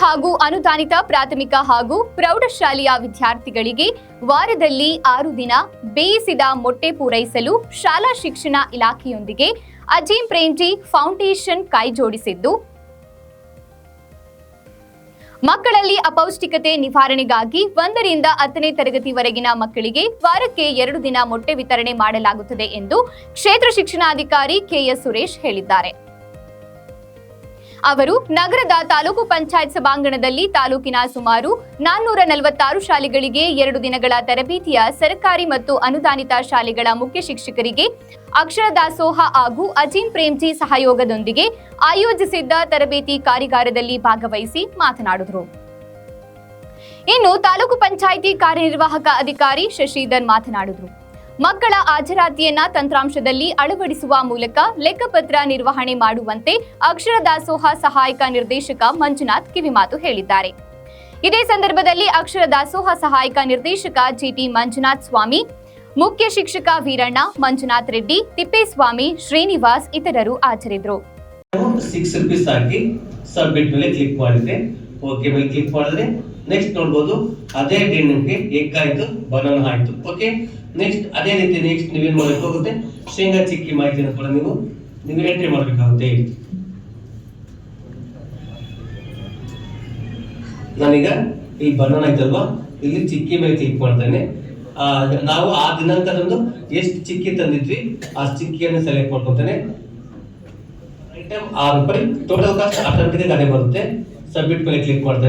ಹಾಗೂ ಅನುದಾನಿತ ಪ್ರಾಥಮಿಕ ಹಾಗೂ ಪ್ರೌಢಶಾಲೆಯ ವಿದ್ಯಾರ್ಥಿಗಳಿಗೆ ವಾರದಲ್ಲಿ ಆರು ದಿನ ಬೇಯಿಸಿದ ಮೊಟ್ಟೆ ಪೂರೈಸಲು ಶಾಲಾ ಶಿಕ್ಷಣ ಇಲಾಖೆಯೊಂದಿಗೆ ಅಜೀಂ ಪ್ರೇಂಟಿ ಫೌಂಡೇಶನ್ ಕೈಜೋಡಿಸಿದ್ದು ಮಕ್ಕಳಲ್ಲಿ ಅಪೌಷ್ಟಿಕತೆ ನಿವಾರಣೆಗಾಗಿ ಒಂದರಿಂದ ಹತ್ತನೇ ತರಗತಿವರೆಗಿನ ಮಕ್ಕಳಿಗೆ ವಾರಕ್ಕೆ ಎರಡು ದಿನ ಮೊಟ್ಟೆ ವಿತರಣೆ ಮಾಡಲಾಗುತ್ತದೆ ಎಂದು ಕ್ಷೇತ್ರ ಶಿಕ್ಷಣಾಧಿಕಾರಿ ಕೆಎಸ್ ಸುರೇಶ್ ಹೇಳಿದ್ದಾರೆ. ಅವರು ನಗರದ ತಾಲೂಕು ಪಂಚಾಯತ್ ಸಭಾಂಗಣದಲ್ಲಿ ತಾಲೂಕಿನ ಸುಮಾರು ನಾನ್ನೂರ ನಲವತ್ತಾರು ಶಾಲೆಗಳಿಗೆ ಎರಡು ದಿನಗಳ ತರಬೇತಿಯ ಸರ್ಕಾರಿ ಮತ್ತು ಅನುದಾನಿತ ಶಾಲೆಗಳ ಮುಖ್ಯ ಶಿಕ್ಷಕರಿಗೆ ಅಕ್ಷರ ದಾಸೋಹ ಹಾಗೂ ಅಜೀಂ ಪ್ರೇಮ್ಜಿ ಸಹಯೋಗದೊಂದಿಗೆ ಆಯೋಜಿಸಿದ್ದ ತರಬೇತಿ ಕಾರ್ಯಾಗಾರದಲ್ಲಿ ಭಾಗವಹಿಸಿ ಮಾತನಾಡಿದರು. ಇನ್ನು ತಾಲೂಕು ಪಂಚಾಯಿತಿ ಕಾರ್ಯನಿರ್ವಾಹಕ ಅಧಿಕಾರಿ ಶಶಿಧರ್ ಮಾತನಾಡಿದರು. ಮಕ್ಕಳ ಹಾಜರಾತಿಯನ್ನ ತಂತ್ರಾಂಶದಲ್ಲಿ ಅಳವಡಿಸುವ ಮೂಲಕ ಲೆಕ್ಕಪತ್ರ ನಿರ್ವಹಣೆ ಮಾಡುವಂತೆ ಅಕ್ಷರ ದಾಸೋಹ ಸಹಾಯಕ ನಿರ್ದೇಶಕ ಮಂಜುನಾಥ್ ಕಿವಿಮಾತು ಹೇಳಿದ್ದಾರೆ. ಇದೇ ಸಂದರ್ಭದಲ್ಲಿ ಅಕ್ಷರ ದಾಸೋಹ ಸಹಾಯಕ ನಿರ್ದೇಶಕ ಜಿಟಿ ಮಂಜುನಾಥ್ ಸ್ವಾಮಿ, ಮುಖ್ಯ ಶಿಕ್ಷಕ ವೀರಣ್ಣ, ಮಂಜುನಾಥ್ ರೆಡ್ಡಿ, ತಿಪ್ಪೇಸ್ವಾಮಿ, ಶ್ರೀನಿವಾಸ್ ಇತರರು ಹಾಜರಿದ್ದರು. ಸಿಕ್ಸ್ ರುಪೀಸ್ ಹಾಕಿ ಸಬ್ಮಿಟ್ ಮೇಲೆ ಕ್ಲಿಕ್ ಮಾಡಿದ್ರೆ ಓಕೆ ಮೇಲೆ ಕ್ಲಿಕ್ ಮಾಡಿದ್ರೆ ನೆಕ್ಸ್ಟ್ ನೋಡ್ಬೋದು. ಅದೇ ಡಿನ್ನಕ್ಕೆ ಎಗ್ ಆಯ್ತು ಬನಾನ ಆಯ್ತು. ಓಕೆ ನೆಕ್ಸ್ಟ್ ಅದೇ ರೀತಿ ನೆಕ್ಸ್ಟ್ ನೀವೇನ್ ಮಾಡಬೇಕು ಹೋಗುತ್ತೆ? ಶೇಂಗಾ ಚಿಕ್ಕಿ ಮಾಹಿತಿಯನ್ನು ಕೂಡ ನೀವು ನೀವು ಎಂಟ್ರಿ ಮಾಡ್ಬೇಕಾಗುತ್ತೆ ನಾನೀಗ ಈ ಬನಾನ ಆಯ್ತಲ್ವಾ ಇಲ್ಲಿ ಚಿಕ್ಕಿ ಮೇಲೆ ಕ್ಲಿಕ್ ಮಾಡ್ತೇನೆ. ನಾವು ಆ ದಿನಾಂಕದಂದು ಎಷ್ಟು ಚಿಕ್ಕಿ ತಂದಿದ್ವಿ, ಆ ಚಿಕ್ಕಿಯನ್ನು ಸೆಲೆಕ್ಟ್ ಮಾಡ್ಕೊತೇನೆ. ಐಟಮ್ ಆರು ರೂಪಾಯಿ. ಟೋಟಲ್ ಕಾಸ್ಟ್ ಆಟೋಮೆಟಿಕ್ ಅದೇ ಬರುತ್ತೆ. ಸಬ್ಮಿಟ್ ಮೇಲೆ ಕ್ಲಿಕ್ ಮಾಡ್ತೇನೆ